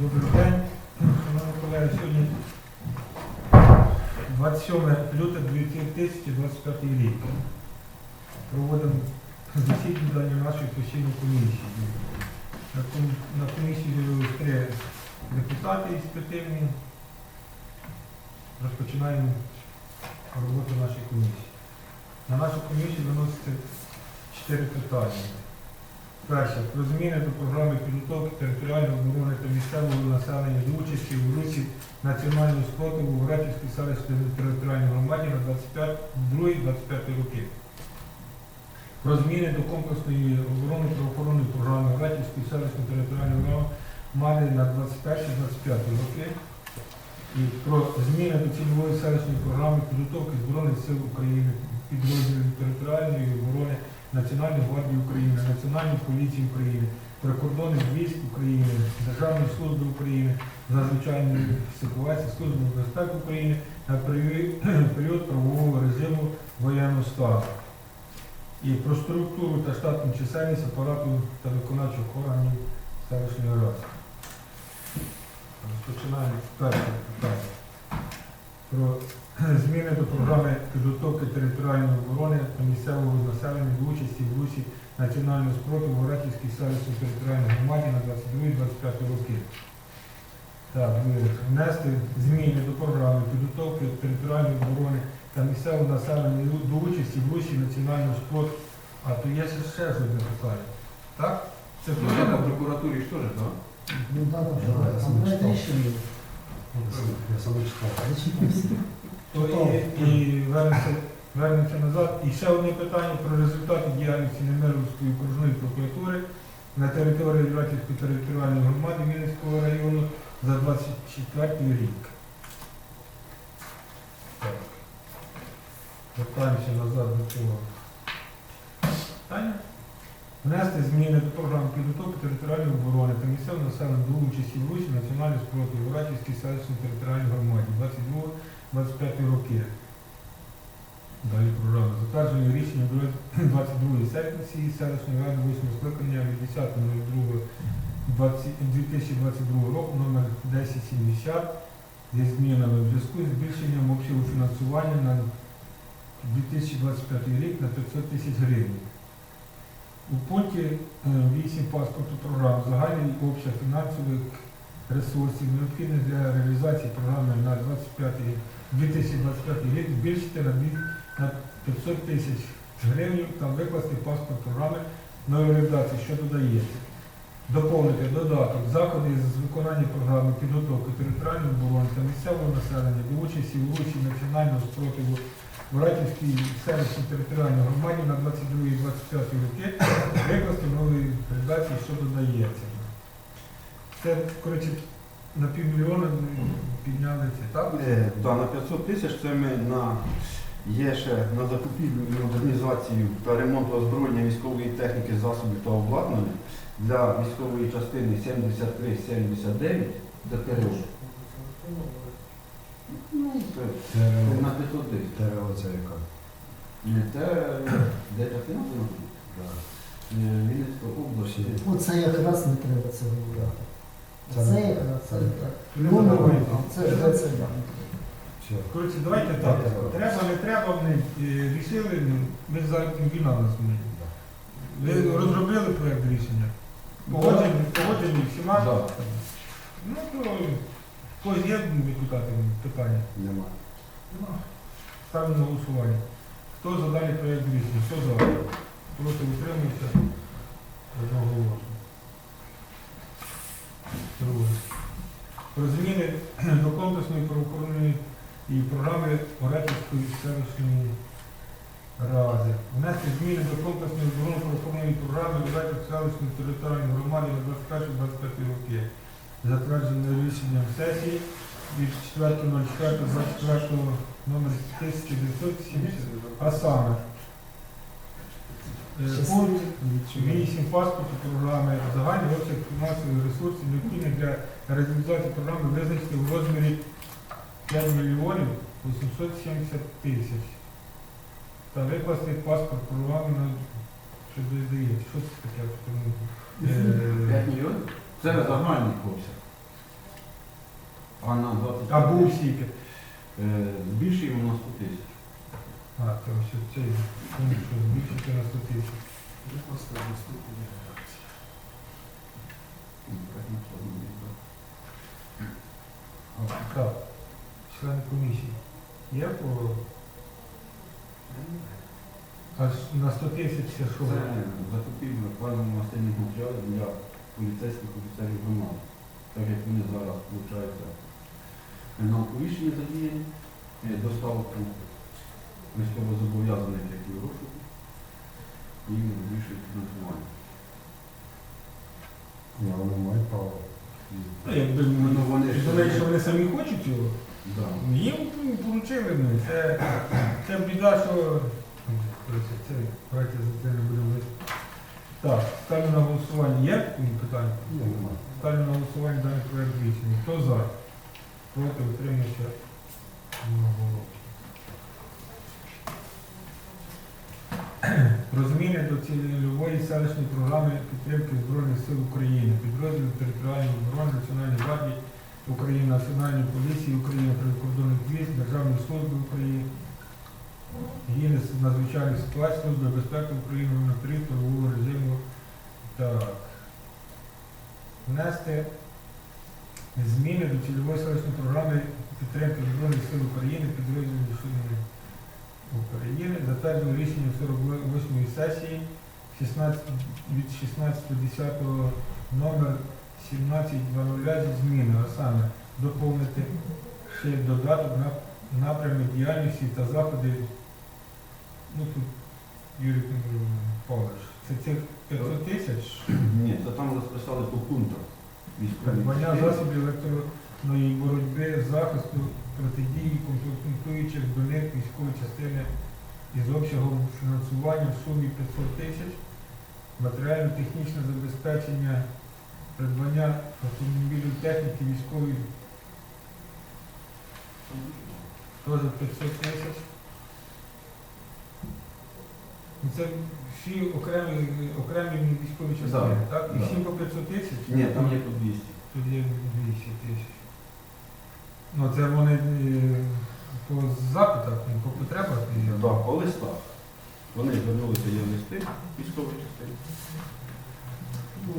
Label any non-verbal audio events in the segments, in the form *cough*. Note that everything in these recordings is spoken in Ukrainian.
Добрий день. Шановні колеги, сьогодні 27 лютого 2025 рік. Проводимо засідання нашої постійної комісії. На комісії з'явилися три депутати із п'ятивні. Розпочинаємо роботу нашої комісії. На нашу комісію виноситься чотири питання. Перше. Про зміни до програми підготовки територіальної оборони та місцевого населення до участі у русі національного спротиву в Ратівській селищній територіальній громаді на 22-25 роки. Про зміни до комплексної оборони правоохоронної програми Ратівської селищної територіальної громади на 21-25 роки. І про зміни до цільової селищної програми підготовки Збройних сил України, підрозділів територіальної оборони Національної гвардії України, Національної поліції України, прикордонних військ України, Державної служби України, надзвичайної ситуації, Служби безпеки України на *clears throat* період- правового режиму воєнного стану. І про структуру та штатну чисельність апарату та виконавчих органів селищної ради. Розпочинаємо з першого питання. *clears throat* зміни до програми підготовки територіальної оборони та місцевого населення до участі в русі національного спротиву в Ратівській селищній територіальній громаді на 22-25 роки. Так, внести зміни до програми підготовки територіальної оборони та місцевого населення до участі в русі національного спротиву. А то є ще одне питання. Так? Це Ну, я на прокуратурі ж теж, так? Ну Да, да. я Там сам читав. То і, вернемося, вернемося назад. І ще одне питання про результати діяльності Немировської окружної прокуратури на території Ратівської територіальної громади Вінницького району за 24 рік. Вертаємося назад до цього питання. Внести зміни до програми підготовки територіальної оборони та місцевого населення до участі в Русі національної спротиву Ратівській селищній територіальній громаді 22 25 роки. Далі програма. Затвердження рішення 22 сесії селищної ради 8 скликання від 10.02.2022 року номер 1070 зі змінами в зв'язку з збільшенням обсягу фінансування на 2025 рік на 500 тисяч гривень. У пункті е, 8 паспорту програм загальний обсяг фінансових ресурсів необхідних для реалізації програми на 25 2025 рік збільшити на дві- на 500 тисяч гривень та викласти паспорт програми нової редакції, що додається. Доповнити додаток заходи з виконання програми підготовки територіальної оборони та місцевого населення до участі у русі національного спротиву в Ратівській селищній територіальній громаді на 22-25 роки викласти в новій редакції, що додається. Це, коротше, на півмільйона ми підняли це, так? Е, Да, на 500 тисяч це ми на є ще на закупівлю і модернізацію та ремонт озброєння військової техніки, засобів та обладнання для військової частини 73-79 ДТРО. Ну, це Це на 500 тисяч. ТРО це яка? Не те, де частина це? Е, Вінницька область. Оце якраз не треба це говорити. Це Це не- так. Ну, Ну, це ж це. Коротше, давайте так. Треба, не треба, вони е, рішили, ну, ми зараз війна у нас не. Ви розробили проєкт рішення? Погоджені, погоджені всіма? Да. Ну, то когось є депутати питання? Нема. Ну, Ставлю на голосування. Хто за даний проєкт рішення? Хто за? Проти утримується? Одноголосно. Друге. Про зміни до комплексної правоохоронної і програми Оретівської селищної ради. Внести зміни до комплексної правоохоронної програми Оретівської селищної територіальної громади на 21-25 роки. Затверджене рішенням сесії від 4.04.24 номер 1970, а саме е, пункт 8 паспорту програми загальний обсяг фінансових ресурсів необхідних для реалізації програми визначити в розмірі 5 мільйонів 870 тисяч. Та викласти паспорт програми на що здається. Що це таке? Е, 5 мільйонів? Це загальний обсяг. А на 20 А був скільки? Е, збільшуємо на 100 тисяч. А, то ось цей пункт, що збільшити на 100 тисяч. Ну, так, ну, що, ну, так. Так, члени комісії. Є по... А на 100 тисяч це що? Це закупівля паливно-мастильних матеріалів для поліцейських офіцерів громади. Так як вони зараз, виходить, на оповіщенні задіяні, е, доставку військовозобов'язаних, як і в розшуку, і збільшують фінансування. Ні, вони мають право. Ну, якби Ну, вони, ж- що вони самі хочуть цього. Да. Їм поручили ми. Це, це біда, що Коротше, це давайте за це не будемо говорити. Так, ставлю на голосування. Є питання? Ні, немає. Ставлю на голосування даний проект рішення. Хто за? Проти утримується одноголосно. Про до цільової селищної програми підтримки Збройних сил України, підрозділів територіальної оборони Національної гвардії України, Національної поліції України, прикордонних військ, Державної служби України, Гіни з надзвичайних ситуацій, Служби безпеки України на період правового режиму. Так. Внести зміни до цільової селищної програми підтримки Збройних сил України, підрозділів України, затверджено рішення 48-ї сесії 16, від 16.10 номер 17.00 зі зміни, а саме доповнити ще додаток на напрями діяльності та заходи. Ну тут Юрій Павлович, це цих 500 тисяч? Ні, це там розписали по пунктах. Придбання засобів електронної боротьби, захисту, протидії, комплектуючих до них військової частини із обсягом фінансування в сумі 500 тисяч, матеріально-технічне забезпечення, придбання автомобілів техніки військової теж 500 тисяч. Ну, Це всі окремі, окремі військові частини, Да, так? І да. всі по 500 тисяч? Ні, там є по 200. Тут є 200 тисяч. Ну, це вони е, по запитах, ну, по потребах. і- Так, по листах. Вони звернулися є листи військової частини. Ну,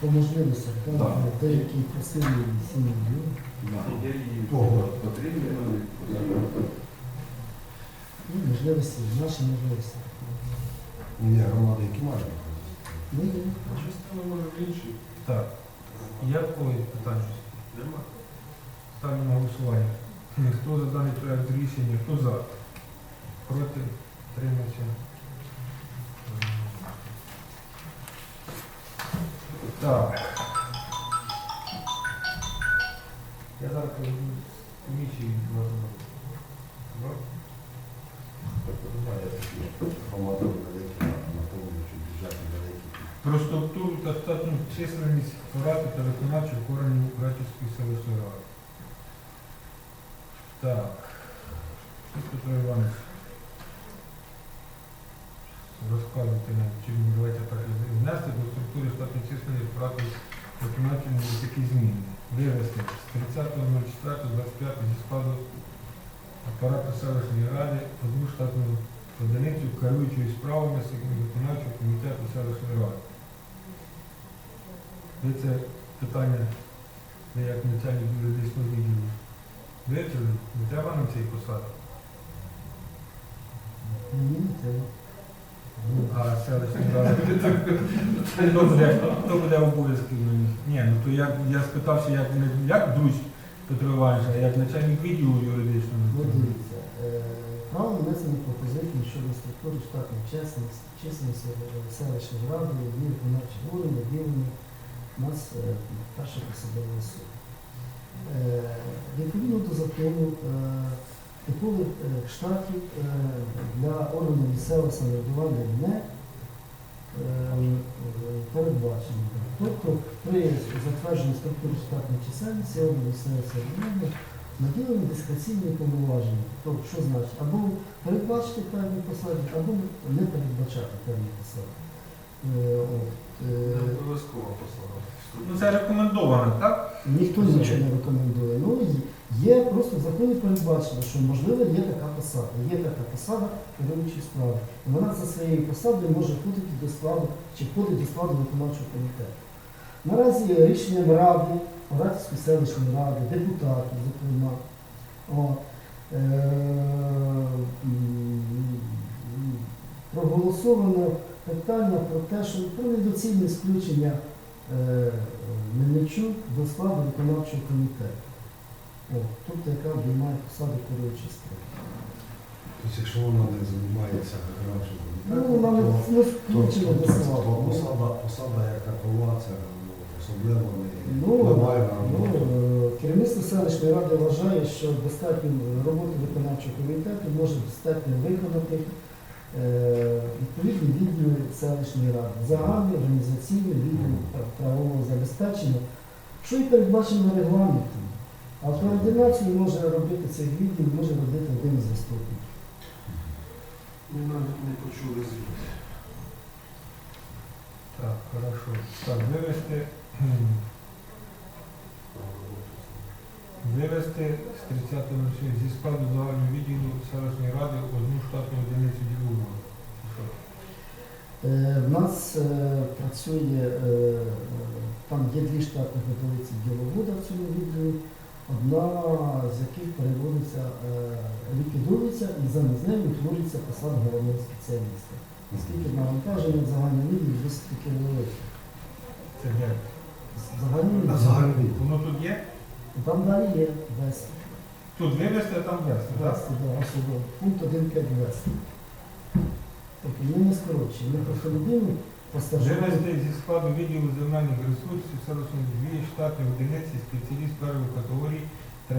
по можливостях, так, Да. деякі просили 7 мільйонів. Да. Є її Ого. потрібні вони. Ну, можливості, наші можливості. Ні, громади, які мають. Ну, є. Так. Є в когось питання? Ставлю на голосування. Хто за даний проект рішення, хто за? Проти? Тримався? Так. Я зараз бюджети великі. Про структуру та штатну численність апарату та виконавчих органів Братівської селищної ради. Так. Петро Іванович? Розказуйте нам, чи ви давайте так внести до структури штатної численності апарату виконавчих такі зміни. Вивести з 30.04.25 зі складу апарату селищної ради одну штатну одиницю керуючої справами виконавчого комітету селищної ради. Це питання, ви як начальник юридичного відділу, вивчили? Не треба нам цієї посади? Ні, не треба. А селищна рада. Хто буде, на них? Ні, ну то я, я спитався, як, не як Друзь Петро Іванович, а як начальник відділу юридичного. Дивіться, е, право внесення пропозицій щодо структури штатної чесності, селищної ради, є виконавчі органи, ділені у нас е, перша посадова особа. Е, Відповідно до закону, е, типових е, штатів е, для органів місцевого самоврядування не е, е, передбачено. Тобто при затвердженні структури штатної чисельності органів місцевого самоврядування наділені дискреційні повноваження. Тобто, що значить? Або передбачити певні посади, або не передбачати певні посади. Е, е, Ну це рекомендовано, так? Ніхто нічого не рекомендує. Ну, законі передбачено, що можливо є така посада. Є така посада керуючої справи. І вона за своєю посадою може входити до складу чи входить до складу виконавчого комітету. Наразі рішенням ради, Оратівської селищної ради, депутатів, зокрема, е, проголосовано питання про те, що про недоцільне включення е, Мельничук до складу виконавчого комітету. О, тобто яка обіймає посаду керуючої. Тобто, якщо вона не займається виконавчим Ну, комітетом, не, то- не то- включена до то посада, посада як такова, це ну, особливо не Ну, впливає на Ну, роботу. е, керівництво селищної ради вважає, що достатньо роботи виконавчого комітету може достатньо виконати відповідні відділи селищної ради, загальні організаційні відділи правового забезпечення, що і передбачено регламентом. А координацію може робити цих відділ, може робити один із заступників. Ми навіть не почули звіт. Так, хорошо. Так, вивести, вивести з 30 лише зі складу загального відділу селищної ради одну штатну одиницю ділову. Е, В нас е, працює, е, там є дві штатних одиниці діловода в цьому відділі, одна з яких переводиться, е, ліквідується і замість неї утворюється посада головного спеціаліста. Оскільки навантаження в загальному відділі досить таки велике. Це де? Загальний відділ. Воно тут є? Там далі є вести. Тут вивести, а там вести, так? Вести, да, особливо. Пункт 1.5 вести. Тобто ми не скорочуємо. Ми просто людину. Вивести зі складу відділу земельних ресурсів селищної дві штатні одиниці спеціаліст першої категорії та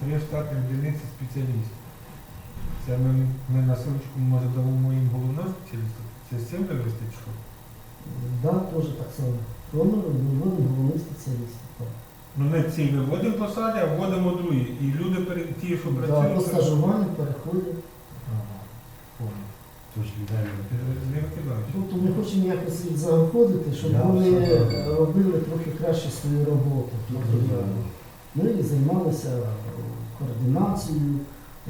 три штатні одиниці спеціаліст. Це ми, ми на силочку може дамо їм головного спеціаліста. Це з цим вивести чи що? Да, теж так само. Виводить головний спеціаліст. Так. Ну не ці виводимо посади, а вводимо другі. І люди перед ті, що Да, по працюють. стажуванню переходять. Ага, понял. Ідеально. Ти Не викидаєш. Тобто ми хочемо якось їх заохотити, щоб Да, вони все, робили трохи краще свою роботу. матеріальну. Ну і займалися е, координацією.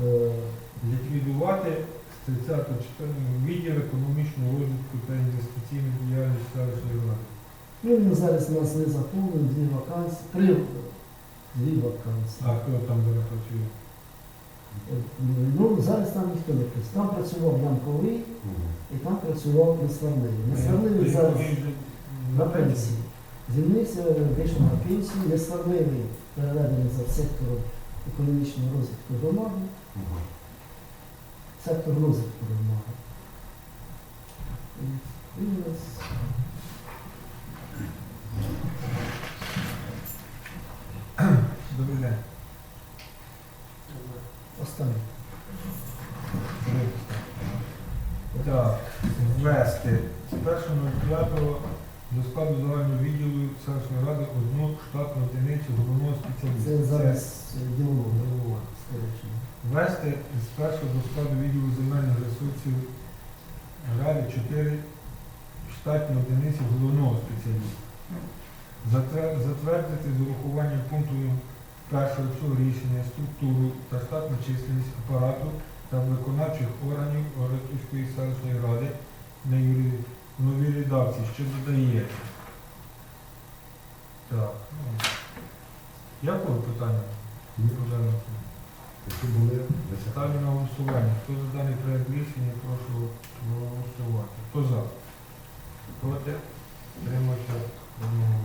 е, Ліквідувати з 30 відділ економічного розвитку та інвестиційної діяльності селищної ради. Ну, він зараз у нас не заповнений, дві вакансії, три, дві вакансії. А хто там зараз працює? Ну, зараз там ніхто не працює. Там працював Янковий і там працював Несварливий. Несварливий зараз на пенсії. Звільнився, вийшов на пенсію, Несварливий переведений за сектором економічного розвитку громади, сектор розвитку громади. І у нас Добрий день. останній. Так, ввести з 1.05 до складу загального відділу селищної ради одну штатну одиницю головного спеціаліста. Це зараз ділового скорочення. Ввести з першого до складу відділу земельних ресурсів ради 4 штатні одиниці головного спеціаліста. Затвердити з урахуванням пункту першого цього рішення структуру та штатну численність апарату та виконавчих органів Оратівської селищної ради на новій редакції, що додається. Так. ну. Якого питання? Ні. Богдане? Які були. Ставлю на голосування. Хто за даний проект рішення, прошу голосувати. Хто за? Проти? Тримався одного.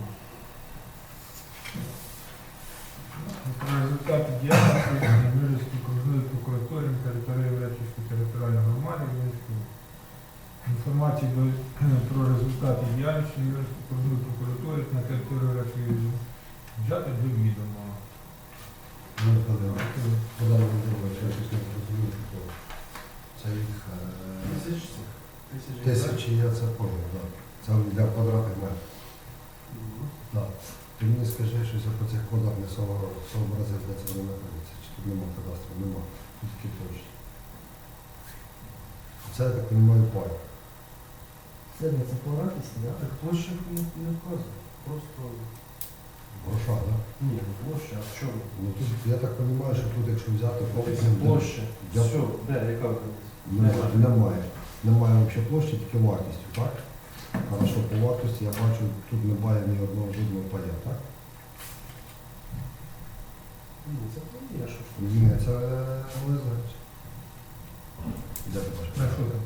Про результати діяльності Мирівської окружної прокуратури території Вречівської територіальної громади Вінницької. інформації про результати діяльності Мирівської окружної прокуратури на території Вречівської взяти до відома. Ну, коли подали на друге, що я щось не розумію, то це їх е, Тисячці? Тисячі. тисячі, я це поняв, так. Це для квадратних метрів. Мгм. Так. Ти мені скажи, що я по цих кодах не со- де це вони знаходяться. Чи тут нема кадастру, нема. Тут тільки точно. Це, я так розумію, пай. Це не це поратися, да? Так площа не, не вказує. Просто Гроша, так? Ні, площа, а в чому? Ну тут я так розумію, що тут, якщо взяти Це площа. Я- Все, де, яка вулиця? Немає, немає. Немає взагалі площі, тільки вартістю, так? Хорошо, по вартості я бачу, тут немає ні одного жодного пая, так? Ні, це є, що ж. Ні, це Олезович. Де ти бачиш? На що там?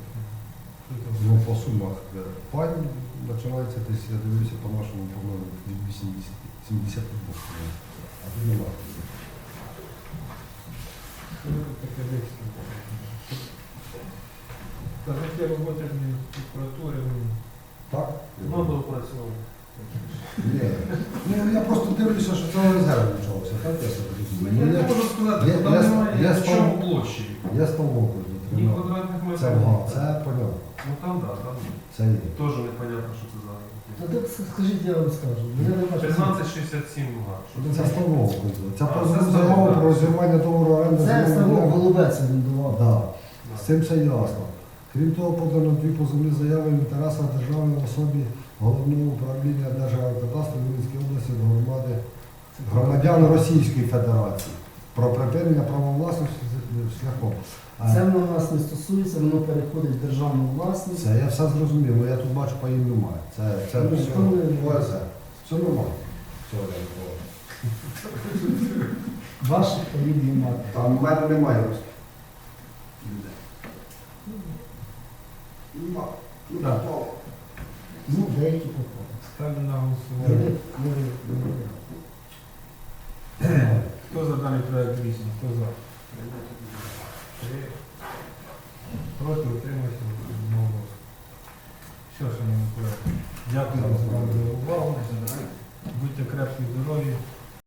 Що там? Ну, по сумах. Пань починається десь, я дивлюся по нашому, по-моєму, від 80, 72. по-моєму. А немає. Що ви тут таке вийшло? Та такі роботи ж не прокуратури, ну, Так? Ну, доопрацьовано. Ні. Ну, я просто дивлюся, що це ОСГ почалося, так? Я собі. Я Ну, не можу сказати, я- там я- немає я в чому площі. Я з Толмоку Ні квадратних метрів. Це ага, це. Ну там, да, там Це є. теж непонятно, що це за. То так скажіть, я вам скажу. Я не бачу. 1367 га. Що Це з Толмоку. Це А, про це з про розірвання договору оренди. Це земельної ставок ділянки. голубець він давав. Да. З цим все ясно. Крім того, подано дві позовні заяви інтереса державної особі головного управління Держгеокадастру Вінницької області до громади громадян Російської Федерації про припинення права власності шляхом. Це воно нас не стосується, воно переходить в державну власність. Це я все зрозумів, але я тут бачу паїв немає. Це, це Ну, все коли- ОСЕ. Все нормально. Все, я. Ваших полів немає. Там в мене немає русських. Нема. Ну, попало. Ну, деякі попали. ставлю на голосування. ви- ви- ви. Хто за даний проект рішення? Хто за? Три. Проти утримався одного. Все, шановні колеги. Дякую вам за увагу. Будьте крепкі здорові.